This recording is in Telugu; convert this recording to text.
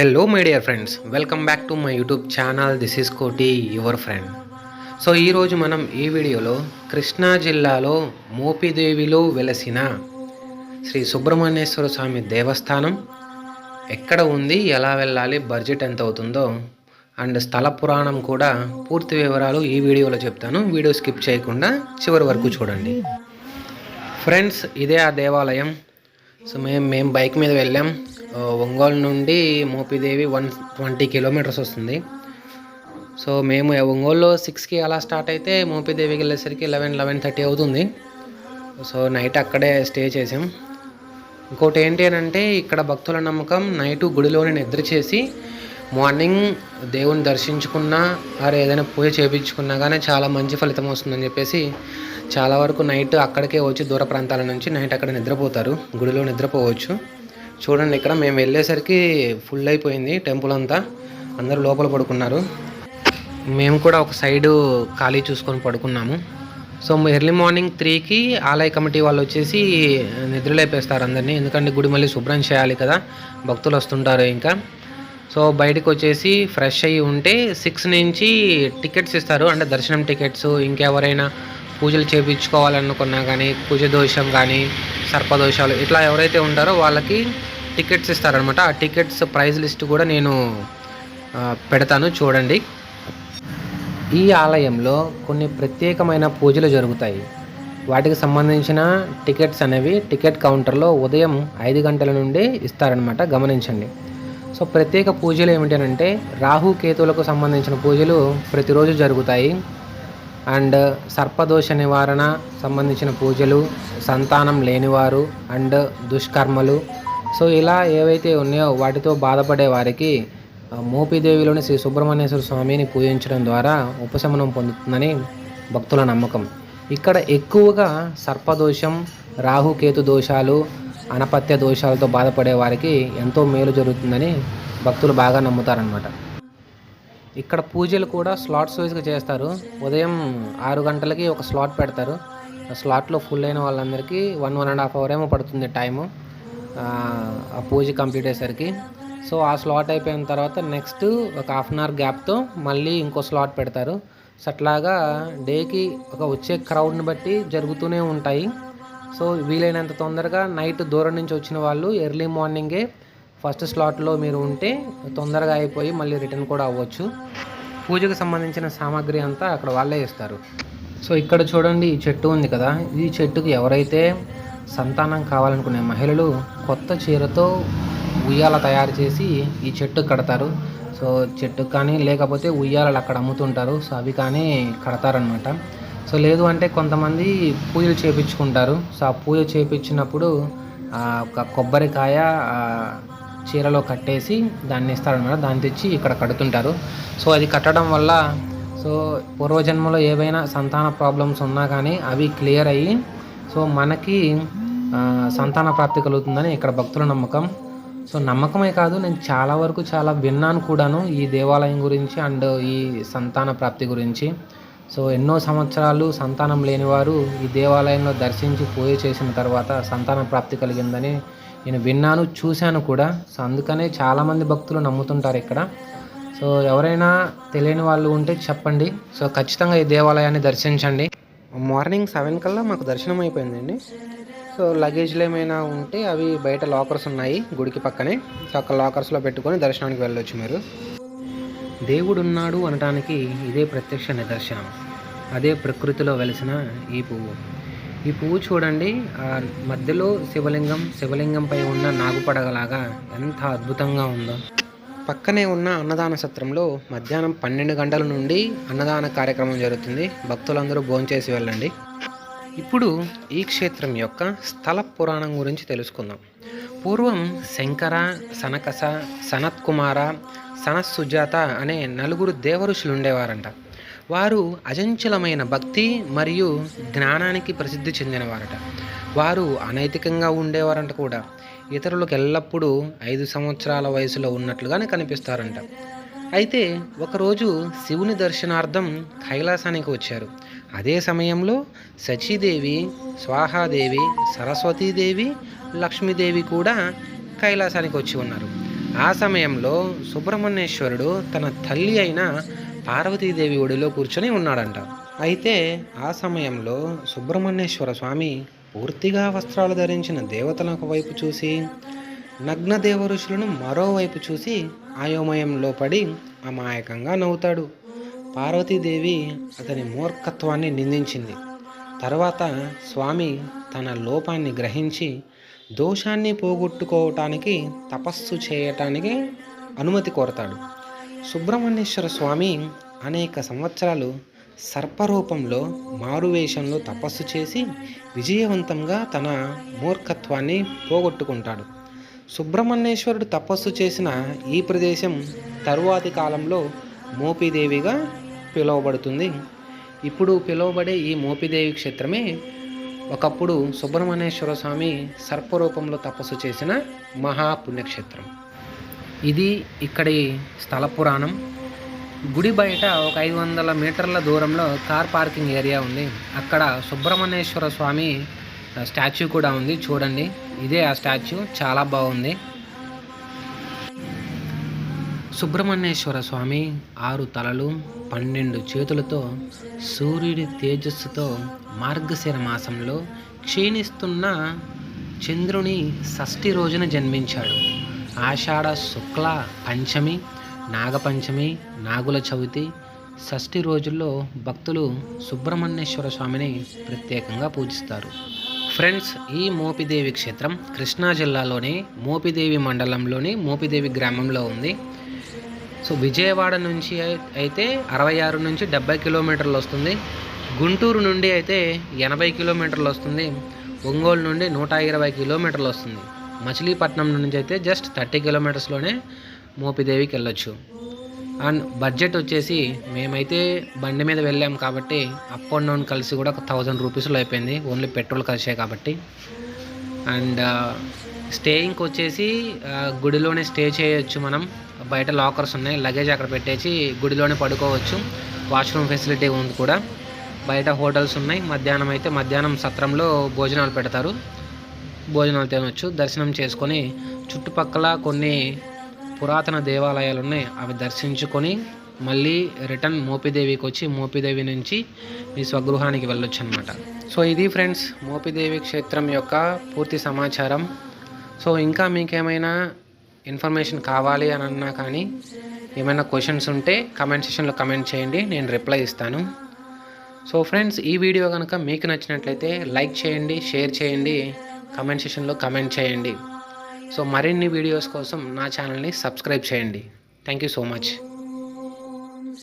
Hello my dear friends welcome back to my YouTube channel this is Koti your friend so ఈరోజు మనం ఈ వీడియోలో కృష్ణా జిల్లాలో మోపిదేవిలో వెలసిన శ్రీ సుబ్రహ్మణ్యేశ్వర స్వామి దేవస్థానం ఎక్కడ ఉంది ఎలా వెళ్ళాలి బడ్జెట్ ఎంత అవుతుందో అండ్ స్థల పురాణం కూడా పూర్తి వివరాలు ఈ వీడియోలో చెప్తాను. వీడియో స్కిప్ చేయకుండా చివరి వరకు చూడండి. ఫ్రెండ్స్ ఇదే ఆ దేవాలయం. సో మేము మేము బైక్ మీద వెళ్ళాం. ఒంగోలు నుండి మోపిదేవి వన్ ట్వంటీ కిలోమీటర్స్ వస్తుంది. సో మేము ఒంగోలులో సిక్స్కి అలా స్టార్ట్ అయితే మోపిదేవికి వెళ్ళేసరికి లెవెన్ లెవెన్ థర్టీ అవుతుంది. సో నైట్ అక్కడే స్టే చేసాం. ఇంకోటి ఏంటి అని అంటే ఇక్కడ భక్తుల నమ్మకం నైట్ గుడిలోనే నిద్ర చేసి మార్నింగ్ దేవుని దర్శించుకున్నా అరే ఏదైనా పూజ చేయించుకున్నా కానీ చాలా మంచి ఫలితం వస్తుందని చెప్పేసి చాలా వరకు నైట్ అక్కడికే వచ్చి దూర ప్రాంతాల నుంచి నైట్ అక్కడ నిద్రపోతారు. గుడిలో నిద్రపోవచ్చు. చూడండి ఇక్కడ మేము వెళ్ళేసరికి ఫుల్ అయిపోయింది టెంపుల్ అంతా. అందరూ లోపల పడుకున్నారు. మేము కూడా ఒక సైడు ఖాళీ చూసుకొని పడుకున్నాము. సో ఎర్లీ మార్నింగ్ త్రీకి ఆలయ కమిటీ వాళ్ళు వచ్చేసి నిద్రలేపేస్తారు అందరినీ. ఎందుకంటే గుడి మళ్ళీ శుభ్రం చేయాలి కదా. భక్తులు వస్తుంటారు ఇంకా. సో బయటకు వచ్చేసి ఫ్రెష్ అయ్యి ఉంటే సిక్స్ నుంచి టికెట్స్ ఇస్తారు. అంటే దర్శనం టికెట్స్ ఇంకెవరైనా పూజలు చేయించుకోవాలనుకున్నా కానీ పూజ దోషం కానీ సర్పదోషాలు ఇట్లా ఎవరైతే ఉంటారో వాళ్ళకి టికెట్స్ ఇస్తారనమాట ఆ టికెట్స్ ప్రైజ్ లిస్ట్ కూడా నేను పెడతాను చూడండి. ఈ ఆలయంలో కొన్ని ప్రత్యేకమైన పూజలు జరుగుతాయి. వాటికి సంబంధించిన టికెట్స్ అనేవి టికెట్ కౌంటర్లో ఉదయం ఐదు గంటల నుండి ఇస్తారనమాట గమనించండి. సో ప్రత్యేక పూజలు ఏమిటంటే రాహు కేతువులకు సంబంధించిన పూజలు ప్రతిరోజు జరుగుతాయి. అండ్ సర్పదోష నివారణ సంబంధించిన పూజలు సంతానం లేనివారు అండ్ దుష్కర్మలు. సో ఇలా ఏవైతే ఉన్నాయో వాటితో బాధపడే వారికి మోపిదేవిలోని శ్రీ సుబ్రహ్మణ్యేశ్వర స్వామిని పూజించడం ద్వారా ఉపశమనం పొందుతుందని భక్తుల నమ్మకం. ఇక్కడ ఎక్కువగా సర్పదోషం రాహుకేతు దోషాలు అనపత్య దోషాలతో బాధపడే వారికి ఎంతో మేలు జరుగుతుందని భక్తులు బాగా నమ్ముతారనమాట ఇక్కడ పూజలు కూడా స్లాట్స్ వైజ్గా చేస్తారు. ఉదయం ఆరు గంటలకి ఒక స్లాట్ పెడతారు. ఆ స్లాట్లో ఫుల్ అయిన వాళ్ళందరికీ one one and half hour ఏమో పడుతుంది టైము ఆ ఆ పూజ కంప్లీట్ అయ్యేసరికి. సో ఆ స్లాట్ అయిపోయిన తర్వాత నెక్స్ట్ ఒక హాఫ్ అన్ అవర్ గ్యాప్తో మళ్ళీ ఇంకో స్లాట్ పెడతారు. సో అట్లాగా డేకి ఒక వచ్చే క్రౌడ్ని బట్టి జరుగుతూనే ఉంటాయి. సో వీలైనంత తొందరగా నైట్ దూరం నుంచి వచ్చిన వాళ్ళు ఎర్లీ మార్నింగే ఫస్ట్ స్లాట్లో మీరు ఉంటే తొందరగా అయిపోయి మళ్ళీ రిటర్న్ కూడా అవ్వచ్చు. పూజకు సంబంధించిన సామాగ్రి అంతా అక్కడ వాళ్ళే ఇస్తారు. సో ఇక్కడ చూడండి ఈ చెట్టు ఉంది కదా. ఈ చెట్టుకు ఎవరైతే సంతానం కావాలనుకునే మహిళలు కొత్త చీరతో ఉయ్యాల తయారు చేసి ఈ చెట్టు కడతారు. సో చెట్టు కానీ లేకపోతే ఉయ్యాలలు అక్కడ అమ్ముతుంటారు. సో అవి కానీ కడతారనమాట సో లేదు అంటే కొంతమంది పూజలు చేపించుకుంటారు. సో ఆ పూజ చేపించినప్పుడు ఆ ఒక కొబ్బరికాయ చీరలో కట్టేసి దాన్ని ఇస్తారనమాట. దాన్ని తెచ్చి ఇక్కడ కడుతుంటారు. సో అది కట్టడం వల్ల సో పూర్వజన్మలో ఏవైనా సంతాన ప్రాబ్లమ్స్ ఉన్నా కానీ అవి క్లియర్ అయ్యి సో మనకి సంతాన ప్రాప్తి కలుగుతుందని ఇక్కడ భక్తుల నమ్మకం. సో నమ్మకమే కాదు నేను చాలా వరకు చాలా విన్నాను కూడాను ఈ దేవాలయం గురించి అండ్ ఈ సంతాన ప్రాప్తి గురించి. సో ఎన్నో సంవత్సరాలు సంతానం లేనివారు ఈ దేవాలయంలో దర్శించి పూజ చేసిన తర్వాత సంతాన ప్రాప్తి కలిగిందని నేను విన్నాను చూశాను కూడా. సో అందుకనే చాలామంది భక్తులు నమ్ముతుంటారు ఇక్కడ. సో ఎవరైనా తెలియని వాళ్ళు ఉంటే చెప్పండి. సో ఖచ్చితంగా ఈ దేవాలయాన్ని దర్శించండి. మార్నింగ్ సెవెన్ కల్లా మాకు దర్శనం అయిపోయిందండి. సో లగేజ్లు ఏమైనా ఉంటే అవి బయట లాకర్స్ ఉన్నాయి గుడికి పక్కనే. సో అక్కడ లాకర్స్లో పెట్టుకొని దర్శనానికి వెళ్ళొచ్చు మీరు. దేవుడు ఉన్నాడు అనటానికి ఇదే ప్రత్యక్ష నిదర్శనం. అదే ప్రకృతిలో వెలిసిన ఈ పువ్వు. ఈ పువ్వు చూడండి ఆ మధ్యలో శివలింగం శివలింగంపై ఉన్న నాగుపడగలాగా ఎంత అద్భుతంగా ఉందో. పక్కనే ఉన్న అన్నదాన సత్రంలో మధ్యాహ్నం పన్నెండు గంటల నుండి అన్నదాన కార్యక్రమం జరుగుతుంది. భక్తులందరూ భోంచేసి వెళ్ళండి. ఇప్పుడు ఈ క్షేత్రం యొక్క స్థల పురాణం గురించి తెలుసుకుందాం. పూర్వం శంకర సనకస సనత్ కుమార సనత్ సుజాత అనే నలుగురు దేవఋషులు ఉండేవారంట. వారు అజంచలమైన భక్తి మరియు జ్ఞానానికి ప్రసిద్ధి చెందినవారట. వారు అనైతికంగా ఉండేవారంట కూడా. ఇతరులకు ఎల్లప్పుడూ ఐదు సంవత్సరాల వయసులో ఉన్నట్లుగానే కనిపిస్తారంట. అయితే ఒకరోజు శివుని దర్శనార్థం కైలాసానికి వచ్చారు. అదే సమయంలో సచీదేవి స్వాహాదేవి సరస్వతీదేవి లక్ష్మీదేవి కూడా కైలాసానికి వచ్చి ఉన్నారు. ఆ సమయంలో సుబ్రహ్మణ్యేశ్వరుడు తన తల్లి అయిన పార్వతీదేవి ఒడిలో కూర్చొని ఉన్నాడంట. అయితే ఆ సమయంలో సుబ్రహ్మణ్యేశ్వర స్వామి పూర్తిగా వస్త్రాలు ధరించిన దేవతలను వైపు చూసి నగ్న దేవఋషులను మరోవైపు చూసి అయోమయంలో పడి అమాయకంగా నవ్వుతాడు. పార్వతీదేవి అతని మూర్ఖత్వాన్ని నిందించింది. తర్వాత స్వామి తన లోపాన్ని గ్రహించి దోషాన్ని పోగొట్టుకోవటానికి తపస్సు చేయటానికి అనుమతి కోరతాడు. సుబ్రహ్మణ్యేశ్వర స్వామి అనేక సంవత్సరాలు సర్పరూపంలో మారువేషంలో తపస్సు చేసి విజయవంతంగా తన మూర్ఖత్వాన్ని పోగొట్టుకుంటాడు. సుబ్రహ్మణ్యేశ్వరుడు తపస్సు చేసిన ఈ ప్రదేశం తరువాతి కాలంలో మోపిదేవిగా పిలువబడుతుంది. ఇప్పుడు పిలువబడే ఈ మోపిదేవి క్షేత్రమే ఒకప్పుడు సుబ్రహ్మణ్యేశ్వర స్వామి సర్పరూపంలో తపస్సు చేసిన మహాపుణ్యక్షేత్రం. ఇది ఇక్కడి స్థల పురాణం. గుడి బయట ఒక ఐదు వందల మీటర్ల దూరంలో కార్ పార్కింగ్ ఏరియా ఉంది. అక్కడ సుబ్రహ్మణ్యేశ్వర స్వామి స్టాచ్యూ కూడా ఉంది. చూడండి ఇదే ఆ స్టాచ్యూ. చాలా బాగుంది. సుబ్రహ్మణ్యేశ్వర స్వామి ఆరు తలలు పన్నెండు చేతులతో సూర్యుడి తేజస్సుతో మార్గశిర మాసంలో క్షీణిస్తున్న చంద్రుని షష్ఠి రోజున జన్మించాడు. ఆషాఢ శుక్ల పంచమి నాగపంచమి నాగుల చవితి షష్ఠి రోజుల్లో భక్తులు సుబ్రహ్మణ్యేశ్వర స్వామిని ప్రత్యేకంగా పూజిస్తారు. ఫ్రెండ్స్ ఈ మోపిదేవి క్షేత్రం కృష్ణా జిల్లాలోని మోపిదేవి మండలంలోని మోపిదేవి గ్రామంలో ఉంది. సో విజయవాడ నుంచి అయితే అరవై ఆరు నుంచి డెబ్బై కిలోమీటర్లు వస్తుంది. గుంటూరు నుండి అయితే ఎనభై కిలోమీటర్లు వస్తుంది. ఒంగోలు నుండి నూట ఇరవై కిలోమీటర్లు వస్తుంది. మచిలీపట్నం నుంచి అయితే జస్ట్ థర్టీ కిలోమీటర్స్లోనే మోపిదేవికి వెళ్ళొచ్చు. అండ్ బడ్జెట్ వచ్చేసి మేమైతే బండి మీద వెళ్ళాం కాబట్టి అప్ అండ్ డౌన్ కలిసి కూడా ఒక థౌజండ్ రూపీస్లో అయిపోయింది. ఓన్లీ పెట్రోల్ కలిసే కాబట్టి. అండ్ స్టేయింగ్కి uh, వచ్చేసి uh, గుడిలోనే స్టే చేయొచ్చు మనం. బయట లాకర్స్ ఉన్నాయి. లగేజ్ అక్కడ పెట్టేసి గుడిలోనే పడుకోవచ్చు. వాష్రూమ్ ఫెసిలిటీ ఉంది కూడా. బయట హోటల్స్ ఉన్నాయి. మధ్యాహ్నం అయితే మధ్యాహ్నం సత్రంలో భోజనాలు పెడతారు. భోజనాలు తినవచ్చు దర్శనం చేసుకొని చుట్టుపక్కల కొన్ని పురాతన దేవాలయాలు ఉన్నాయి అవి దర్శించుకొని మళ్ళీ రిటర్న్ మోపిదేవికి వచ్చి మోపిదేవి నుంచి మీ స్వగృహానికి వెళ్ళొచ్చు అనమాట సో ఇది ఫ్రెండ్స్ మోపిదేవి క్షేత్రం యొక్క పూర్తి సమాచారం. సో ఇంకా మీకేమైనా ఇన్ఫర్మేషన్ కావాలి అని అన్నా కానీ ఏమైనా క్వశ్చన్స్ ఉంటే కమెంట్ సెషన్లో కమెంట్ చేయండి. నేను రిప్లై ఇస్తాను. సో ఫ్రెండ్స్ ఈ వీడియో కనుక మీకు నచ్చినట్లయితే లైక్ చేయండి షేర్ చేయండి. కమెంట్ సెషన్లో కమెంట్ చేయండి. సో మరిన్ని వీడియోస్ కోసం నా ఛానల్ని సబ్స్క్రైబ్ చేయండి. Thank you so much.